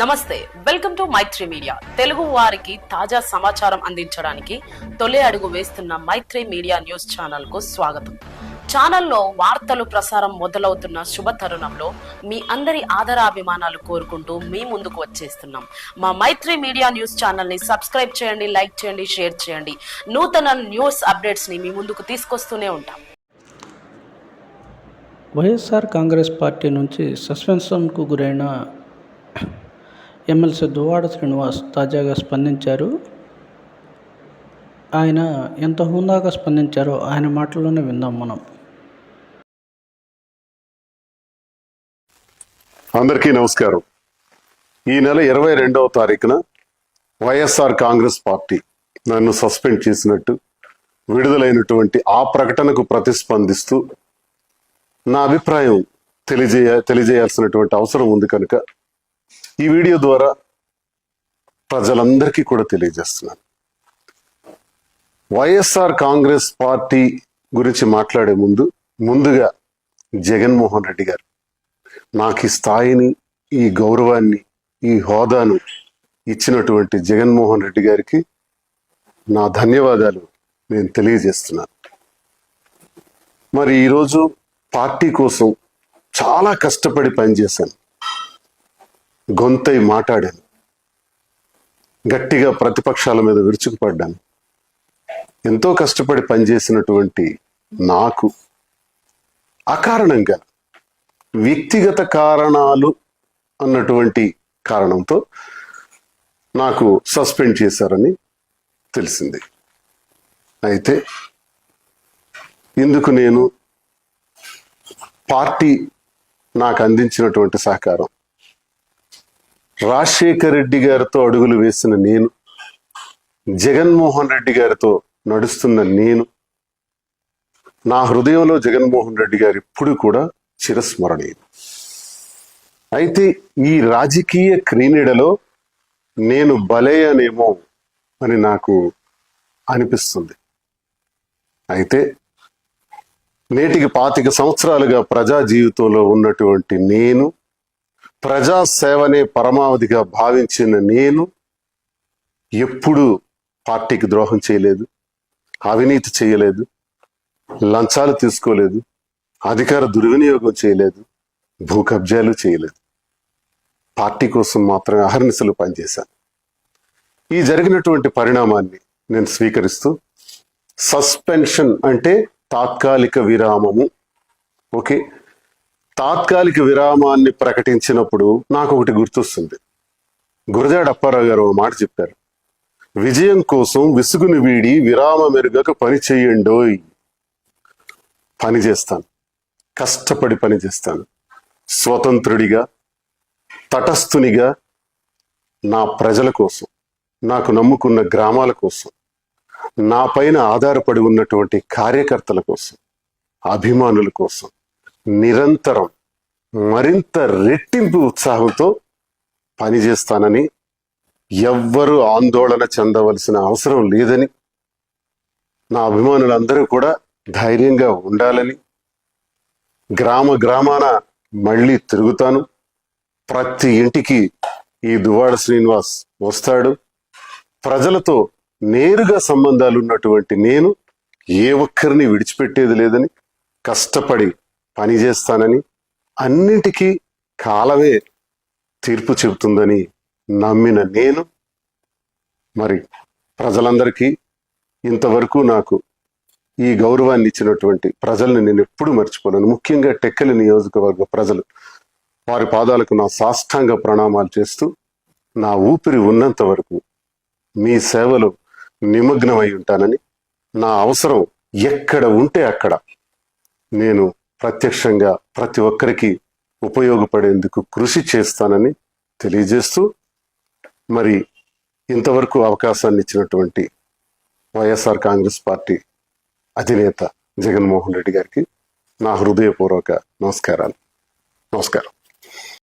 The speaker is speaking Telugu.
నమస్తే welcome to Maitri media. Telugu వారికి తాజా సమాచారం అందించడానికి తొలి అడుగు వేస్తున్న మైత్రి మీడియా న్యూస్ ఛానల్కు స్వాగతం. ఛానల్లో వార్తలు ప్రసారం మొదలవుతున్న శుభ తరుణంలో మీ అందరి ఆదరాభిమానాలు కోరుకుంటూ మీ ముందుకు వచ్చేస్తున్నాం. మా మైత్రి మీడియా న్యూస్ ఛానల్ని సబ్స్క్రైబ్ చేయండి లైక్ చేయండి షేర్ చేయండి. నూతన న్యూస్ అప్డేట్స్ని మీ ముందుకు తీసుకొస్తూనే ఉంటాం. వైఎస్ఆర్ కాంగ్రెస్ పార్టీ నుంచి సస్పెన్షన్కు గురైన ఎమ్మెల్సీ దువ్వాడ శ్రీనివాస్ తాజాగా స్పందించారు. ఆయన ఎంత హుందాగా స్పందించారో ఆయన మాటల్లోనే విందాం మనం. అందరికీ నమస్కారం. ఈ నెల ఇరవై రెండవ తారీఖున వైఎస్ఆర్ కాంగ్రెస్ పార్టీ నన్ను సస్పెండ్ చేసినట్టు విడుదలైనటువంటి ఆ ప్రకటనకు ప్రతిస్పందిస్తూ నా అభిప్రాయం తెలియజేయ తెలియజేయాల్సినటువంటి అవసరం ఉంది కనుక ఈ వీడియో ద్వారా ప్రజలందరికీ కూడా తెలియజేస్తున్నాను. వైఎస్ఆర్ కాంగ్రెస్ పార్టీ గురించి మాట్లాడే ముందు ముందుగా జగన్మోహన్ రెడ్డి గారు నాకు ఈ స్థాయిని ఈ గౌరవాన్ని ఈ హోదాను ఇచ్చినటువంటి జగన్మోహన్ రెడ్డి గారికి నా ధన్యవాదాలు నేను తెలియజేస్తున్నాను. మరి ఈరోజు పార్టీ కోసం చాలా కష్టపడి పనిచేశాను. గొంతై మాట్లాడాను. గట్టిగా ప్రతిపక్షాల మీద విరుచుకుపడ్డాను. ఎంతో కష్టపడి పనిచేసినటువంటి నాకు అకారణంగా వ్యక్తిగత కారణాలు అన్నటువంటి కారణంతో నాకు సస్పెండ్ చేశారని తెలిసింది. అయితే ఇందుకు నేను పార్టీ నాకు అందించినటువంటి సహకారం రాజశేఖర్ రెడ్డి గారితో అడుగులు వేసిన నేను జగన్మోహన్ రెడ్డి గారితో నడుస్తున్న నేను నా హృదయంలో జగన్మోహన్ రెడ్డి గారు ఇప్పుడు కూడా చిరస్మరణీయులు. అయితే ఈ రాజకీయ క్రీనీడలో నేను బలేయనేమో అని నాకు అనిపిస్తుంది. అయితే నేటికి పాతిక సంవత్సరాలుగా ప్రజా జీవితంలో ఉన్నటువంటి నేను ప్రజా సేవనే పరమావధిగా భావించిన నేను ఎప్పుడు పార్టీకి ద్రోహం చేయలేదు అవినీతి చేయలేదు లంచాలు తీసుకోలేదు అధికార దుర్వినియోగం చేయలేదు భూ కబ్జాలు చేయలేదు. పార్టీ కోసం మాత్రమే అహర్నిశలు పనిచేశాను. ఈ జరిగినటువంటి పరిణామాన్ని నేను స్వీకరిస్తూ సస్పెన్షన్ అంటే తాత్కాలిక విరామము. ఓకే? తాత్కాలిక విరామాన్ని ప్రకటించినప్పుడు నాకు ఒకటి గుర్తొస్తుంది. గురజాడ అప్పారావు గారు ఒక మాట చెప్పారు. విజయం కోసం విసుగుని వీడి విరామ మెరుగక పని చేయండోయ్ పని చేస్తాను. కష్టపడి పని చేస్తాను. స్వతంత్రుడిగా తటస్థునిగా నా ప్రజల కోసం నాకు నమ్ముకున్న గ్రామాల కోసం నా పైన ఆధారపడి ఉన్నటువంటి కార్యకర్తల కోసం అభిమానుల కోసం నిరంతరం మరింత రెట్టింపు ఉత్సాహంతో పనిచేస్తానని ఎవ్వరూ ఆందోళన చెందవలసిన అవసరం లేదని నా అభిమానులందరూ కూడా ధైర్యంగా ఉండాలని గ్రామ గ్రామాన మళ్ళీ తిరుగుతాను. ప్రతి ఇంటికి ఈ దువాడ శ్రీనివాస్ వస్తాడు. ప్రజలతో నేరుగా సంబంధాలు ఉన్నటువంటి నేను ఏ ఒక్కరిని విడిచిపెట్టేది లేదని కష్టపడి పని చేస్తానని అన్నిటికీ కాలమే తీర్పు చెబుతుందని నమ్మిన నేను. మరి ప్రజలందరికీ ఇంతవరకు నాకు ఈ గౌరవాన్ని ఇచ్చినటువంటి ప్రజల్ని నేను ఎప్పుడూ మర్చిపోలేను. ముఖ్యంగా టెక్కలి నియోజకవర్గ ప్రజలు వారి పాదాలకు నా సాష్టాంగ ప్రణామాలు చేస్తూ నా ఊపిరి ఉన్నంత వరకు మీ సేవలో నిమగ్నమై ఉంటానని నా అవసరం ఎక్కడ ఉంటే అక్కడ నేను ప్రత్యక్షంగా ప్రతి ఒక్కరికి ఉపయోగపడేందుకు కృషి చేస్తానని తెలియజేస్తూ మరి ఇంతవరకు అవకాశాన్ని ఇచ్చినటువంటి వైఎస్ఆర్ కాంగ్రెస్ పార్టీ అధినేత జగన్మోహన్ రెడ్డి గారికి నా హృదయపూర్వక నమస్కారాలు. నమస్కారం.